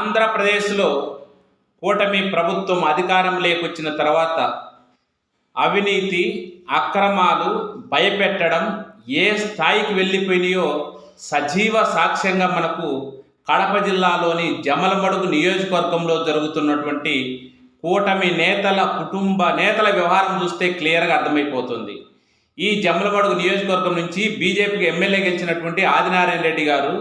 ఆంధ్రప్రదేశ్లో కూటమి ప్రభుత్వం అధికారం లేకొచ్చిన తర్వాత అవినీతి అక్రమాలు భయపెట్టడం ఏ స్థాయికి వెళ్ళిపోయినాయో సజీవ సాక్ష్యంగా మనకు కడప జిల్లాలోని జమలమడుగు నియోజకవర్గంలో జరుగుతున్నటువంటి కూటమి నేతల కుటుంబ నేతల వ్యవహారం చూస్తే క్లియర్గా అర్థమైపోతుంది. ఈ జమలమడుగు నియోజకవర్గం నుంచి బీజేపీకి ఎమ్మెల్యే గెలిచినటువంటి ఆదినారాయణ రెడ్డి గారు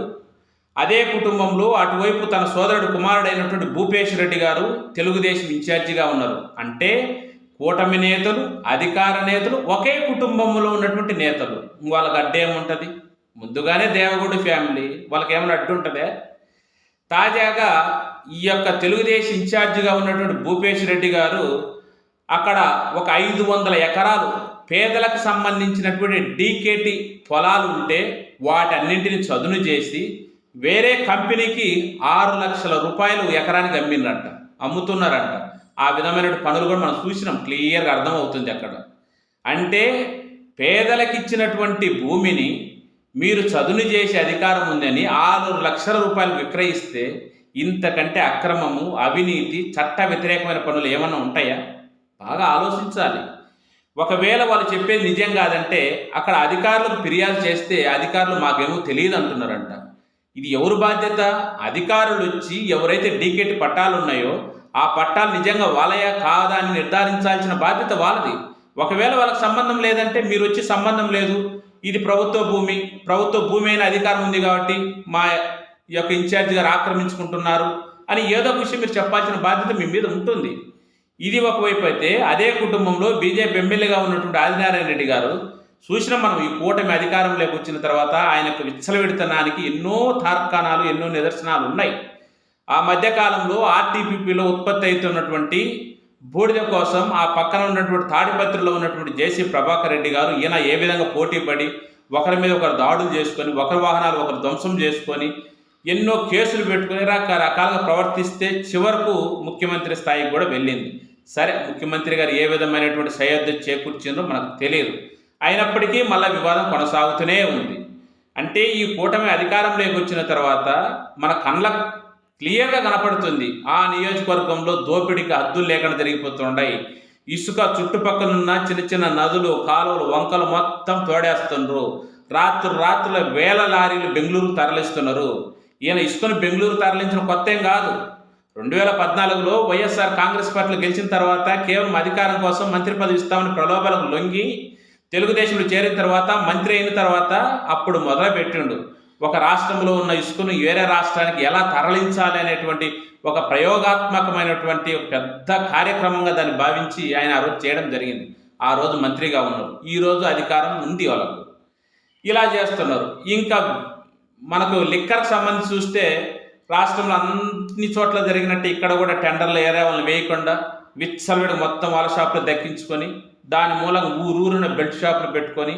అదే కుటుంబంలో అటువైపు తన సోదరుడు కుమారుడైనటువంటి భూపేష్ రెడ్డి గారు తెలుగుదేశం ఇన్ఛార్జిగా ఉన్నారు. అంటే కూటమి నేతలు అధికార నేతలు ఒకే కుటుంబంలో ఉన్నటువంటి నేతలు. వాళ్ళకి అడ్డేముంటుంది ముందుగానే దేవగుడి ఫ్యామిలీ. వాళ్ళకి ఏమైనా అడ్డు ఉంటుందే? తాజాగా ఈ యొక్క తెలుగుదేశం ఇన్ఛార్జిగా ఉన్నటువంటి భూపేష్ రెడ్డి గారు అక్కడ ఒక ఐదు వందల ఎకరాలు పేదలకు సంబంధించినటువంటి డీకేటి పొలాలు ఉంటే వాటన్నింటిని చదును చేసి వేరే కంపెనీకి ఆరు లక్షల రూపాయలు ఎకరానికి అమ్మిండ్రంట అమ్ముతున్నారంట. ఆ విధమైన పనులు కూడా మనం చూసినాం క్లియర్గా అర్థమవుతుంది అక్కడ. అంటే పేదలకు ఇచ్చినటువంటి భూమిని మీరు చదును చేసే అధికారం ఉందని ఆరు లక్షల రూపాయలు విక్రయిస్తే ఇంతకంటే అక్రమము అవినీతి చట్ట వ్యతిరేకమైన పనులు ఏమన్నా ఉంటాయా? బాగా ఆలోచించాలి. ఒకవేళ వాళ్ళు చెప్పేది నిజం కాదంటే అక్కడ అధికారులకు ఫిర్యాదు చేస్తే అధికారులు మాకేమో తెలియదు అంటున్నారంట. ఇది ఎవరు బాధ్యత? అధికారులు వచ్చి ఎవరైతే డీకేటి పట్టాలు ఉన్నాయో ఆ పట్టాలు నిజంగా వాళ్ళయా కాదా అని నిర్ధారించాల్సిన బాధ్యత వాళ్ళది. ఒకవేళ వాళ్ళకి సంబంధం లేదంటే మీరు వచ్చి సంబంధం లేదు. ఇది ప్రభుత్వ భూమి. ప్రభుత్వ భూమి అయిన అధికారం ఉంది కాబట్టి మా యొక్క ఇన్ఛార్జి గారు ఆక్రమించుకుంటున్నారు అని ఏదో ఒక విషయం మీరు చెప్పాల్సిన బాధ్యత మీ మీద ఉంటుంది. ఇది ఒకవైపు అయితే అదే కుటుంబంలో బీజేపీ ఎమ్మెల్యేగా ఉన్నటువంటి ఆదినారాయణ రెడ్డి గారు చూసినా మనం ఈ కూటమి అధికారంలోకి వచ్చిన తర్వాత ఆయన యొక్క విచ్చలవిడితనానికి ఎన్నో తార్కాణాలు ఎన్నో నిదర్శనాలు ఉన్నాయి. ఆ మధ్యకాలంలో ఆర్టీపీపీలో ఉత్పత్తి అవుతున్నటువంటి బూడిద కోసం ఆ పక్కన ఉన్నటువంటి తాడిపత్రిలో ఉన్నటువంటి జేసీ ప్రభాకర్ రెడ్డి గారు ఈయన ఏ విధంగా పోటీ పడి ఒకరి మీద ఒకరు దాడులు చేసుకొని ఒకరి వాహనాలు ఒకరు ధ్వంసం చేసుకొని ఎన్నో కేసులు పెట్టుకుని రకరకాలుగా ప్రవర్తిస్తే చివరకు ముఖ్యమంత్రి స్థాయికి కూడా వెళ్ళింది. సరే ముఖ్యమంత్రి గారు ఏ విధమైనటువంటి సయోధ్య చేకూర్చిందో మనకు తెలియదు. అయినప్పటికీ మళ్ళీ వివాదం కొనసాగుతూనే ఉంది. అంటే ఈ కూటమి అధికారంలోకి వచ్చిన తర్వాత మన కళ్ళ క్లియర్గా కనపడుతుంది. ఆ నియోజకవర్గంలో దోపిడీకి అద్దులు లేకుండా జరిగిపోతుండయి. ఇసుక చుట్టుపక్కలున్న చిన్న చిన్న నదులు కాలువలు వంకలు మొత్తం తోడేస్తుండ్రు రాత్రు రాత్రుల వేల లారీలు బెంగళూరు తరలిస్తున్నారు. ఈయన ఇసుకను బెంగళూరు తరలించిన కొత్త ఏం కాదు. రెండు వేల పద్నాలుగులో వైఎస్ఆర్ కాంగ్రెస్ పార్టీలు గెలిచిన తర్వాత కేవలం అధికారం కోసం మంత్రి పదవి ఇస్తామని ప్రలోభాలకు లొంగి తెలుగుదేశంలో చేరిన తర్వాత మంత్రి అయిన తర్వాత అప్పుడు మొదలు పెట్టిండు ఒక రాష్ట్రంలో ఉన్న ఇసుకను వేరే రాష్ట్రానికి ఎలా తరలించాలి అనేటువంటి ఒక ప్రయోగాత్మకమైనటువంటి పెద్ద కార్యక్రమంగా దాన్ని భావించి ఆయన ఆ రోజు చేయడం జరిగింది. ఆ రోజు మంత్రిగా ఉన్నారు. ఈరోజు అధికారం ఉంది వాళ్ళకు. ఇలా చేస్తున్నారు. ఇంకా మనకు లిక్కర్కి సంబంధించి చూస్తే రాష్ట్రంలో అన్ని చోట్ల జరిగినట్టు ఇక్కడ కూడా టెండర్లు ఏరే వాళ్ళని వేయకుండా విచ్చలవిడ మొత్తం వాళ్ళ షాపులు దక్కించుకొని దాని మూలంగా ఊరూరున బెడ్ షాపులు పెట్టుకొని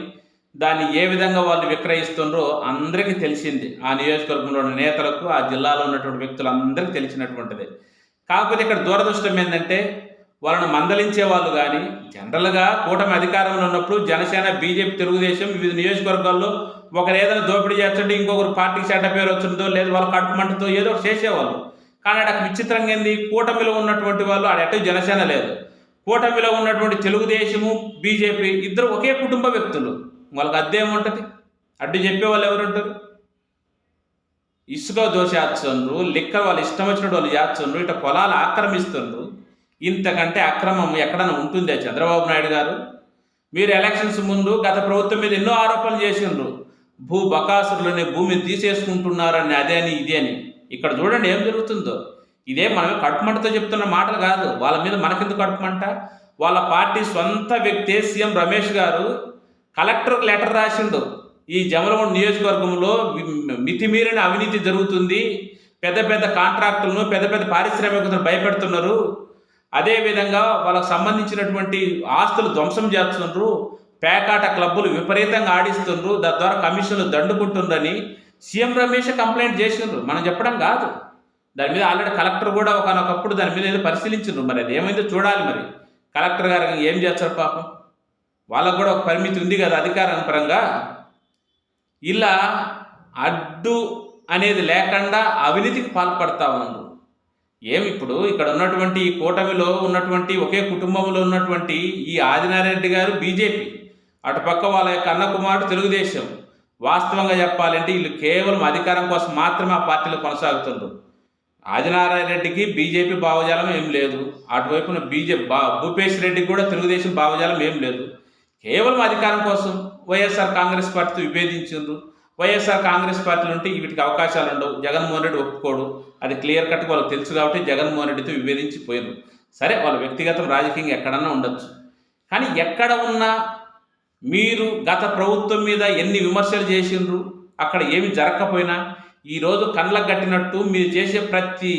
దాన్ని ఏ విధంగా వాళ్ళు విక్రయిస్తుండ్రో అందరికీ తెలిసింది. ఆ నియోజకవర్గంలో ఉన్న నేతలకు ఆ జిల్లాలో ఉన్నటువంటి వ్యక్తులందరికీ తెలిసినటువంటిది. కాకపోతే ఇక్కడ దూరదృష్టం ఏంటంటే వాళ్ళని మందలించే వాళ్ళు కానీ జనరల్గా కూటమి అధికారంలో ఉన్నప్పుడు జనసేన బీజేపీ తెలుగుదేశం వివిధ నియోజకవర్గాల్లో ఒకరు ఏదైనా దోపిడీ చేస్తుంటే ఇంకొకరు పార్టీకి చెడ్డ పేరు వచ్చిందో లేదా వాళ్ళ కడుపు మంటతో ఏదో ఒకటి చేసేవాళ్ళు. కానీ అక్కడ విచిత్రంగా ఏంది? కూటమిలో ఉన్నటువంటి వాళ్ళు ఆడ జనసేన లేదు. కూటమిలో ఉన్నటువంటి తెలుగుదేశము బీజేపీ ఇద్దరు ఒకే కుటుంబ వ్యక్తులు. వాళ్ళకి అద్దేముంటుంది అడ్డు చెప్పే వాళ్ళు ఎవరు ఉంటారు? ఇసుక దోషేస్తుండ్రు లిక్కర్ వాళ్ళు ఇష్టం వచ్చినట్టు వాళ్ళు చేస్తుండ్రు ఇట్లా పొలాలు ఆక్రమిస్తుండ్రు. ఇంతకంటే అక్రమం ఎక్కడైనా ఉంటుందే చంద్రబాబు నాయుడు గారు? మీరు ఎలక్షన్స్ ముందు గత ప్రభుత్వం మీద ఎన్నో ఆరోపణలు చేసిండ్రు. భూ బకాసురులని భూమిని తీసేసుకుంటున్నారని అదే అని ఇదే అని. ఇక్కడ చూడండి ఏం జరుగుతుందో. ఇదే మనం కడుపుమంటతో చెప్తున్న మాటలు కాదు. వాళ్ళ మీద మనకెందుకు కడుపుమంట? వాళ్ళ పార్టీ సొంత వ్యక్తి సీఎం రమేష్ గారు కలెక్టర్కి లెటర్ రాసిండు. ఈ జమలమూడి నియోజకవర్గంలో మితిమీరిన అవినీతి జరుగుతుంది. పెద్ద పెద్ద కాంట్రాక్టులను పెద్ద పెద్ద పారిశ్రామికతను భయపెడుతున్నారు. అదేవిధంగా వాళ్ళకు సంబంధించినటువంటి ఆస్తులు ధ్వంసం చేస్తున్నారు పేకాట క్లబ్బులు విపరీతంగా ఆడిస్తుండ్రు. దాని ద్వారా కమిషన్లు దండుకుంటుండ్రని సీఎం రమేష్ కంప్లైంట్ చేసిండ్రు. మనం చెప్పడం కాదు. దాని మీద ఆల్రెడీ కలెక్టర్ కూడా ఒకనొకప్పుడు దాని మీద ఏదో పరిశీలించిండ్రు మరి. అది ఏమైందో చూడాలి మరి. కలెక్టర్ గారు ఏం చేస్తారు పాపం? వాళ్ళకు కూడా ఒక పరిమితి ఉంది కదా అధికారం పరంగా. ఇలా అడ్డు అనేది లేకుండా అవినీతికి పాల్పడతా ఉన్నారు ఏమి ఇప్పుడు ఇక్కడ ఉన్నటువంటి ఈ కూటమిలో ఉన్నటువంటి ఒకే కుటుంబంలో ఉన్నటువంటి ఈ ఆదినారాయణ రెడ్డి గారు బీజేపీ. అటుపక్క వాళ్ళ యొక్క అన్న కుమారుడు తెలుగుదేశం. వాస్తవంగా చెప్పాలంటే వీళ్ళు కేవలం అధికారం కోసం మాత్రమే ఆ పార్టీలో కొనసాగుతుండ్రు. ఆదినారాయణ రెడ్డికి బీజేపీ భావజాలం ఏం లేదు. అటువైపున బీజేపీ బా భూపేష్ రెడ్డికి కూడా తెలుగుదేశం భావజాలం ఏం లేదు. కేవలం అధికారం కోసం వైఎస్ఆర్ కాంగ్రెస్ పార్టీతో విభేదించిండ్రు. వైఎస్ఆర్ కాంగ్రెస్ పార్టీలు ఉంటే వీటికి అవకాశాలు ఉండవు. జగన్మోహన్ రెడ్డి ఒప్పుకోడు. అది క్లియర్ కట్ వాళ్ళకి తెలుసు కాబట్టి జగన్మోహన్ రెడ్డితో విభేదించి పోయారు సరే వాళ్ళ వ్యక్తిగతం రాజకీయంగా ఎక్కడన్నా ఉండొచ్చు. కానీ ఎక్కడ ఉన్నా మీరు గత ప్రభుత్వం మీద ఎన్ని విమర్శలు చేసిండ్రు? అక్కడ ఏమి జరగకపోయినా ఈరోజు కళ్ళకు కట్టినట్టు మీరు చేసే ప్రతి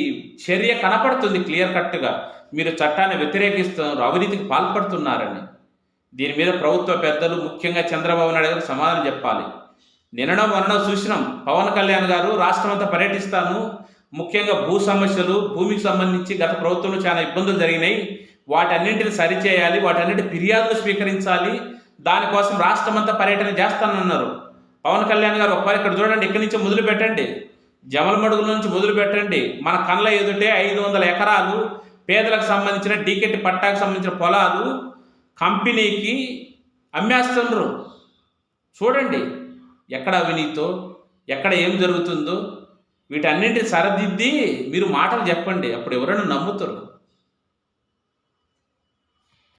చర్య కనపడుతుంది క్లియర్ కట్గా. మీరు చట్టాన్ని వ్యతిరేకిస్తున్నారు అవినీతికి పాల్పడుతున్నారని. దీని మీద ప్రభుత్వ పెద్దలు ముఖ్యంగా చంద్రబాబు నాయుడు గారు సమాధానం చెప్పాలి. నిన్నడం మొన్న చూసినాం. పవన్ కళ్యాణ్ గారు రాష్ట్రం అంతా పర్యటిస్తాను. ముఖ్యంగా భూ సమస్యలు భూమికి సంబంధించి గత ప్రభుత్వంలో చాలా ఇబ్బందులు జరిగినాయి. వాటన్నింటిని సరిచేయాలి వాటన్నిటి ఫిర్యాదులు స్వీకరించాలి. దానికోసం రాష్ట్రం అంతా పర్యటన చేస్తానన్నారు. పవన్ కళ్యాణ్ గారు ఒకసారి ఇక్కడ చూడండి ఇక్కడి నుంచి మొదలు పెట్టండి. జమలమడుగు నుంచి మొదలు పెట్టండి. మన కళ్ళ ఎదుటే ఐదు వందల ఎకరాలు పేదలకు సంబంధించిన టికెట్ పట్టాకు సంబంధించిన పొలాలు కంపెనీకి అమ్మేస్తున్నారు. చూడండి ఎక్కడ అవినీతో ఎక్కడ ఏం జరుగుతుందో వీటన్నింటిని సరిదిద్ది మీరు మాటలు చెప్పండి. అప్పుడు ఎవరైనా నమ్ముతారు.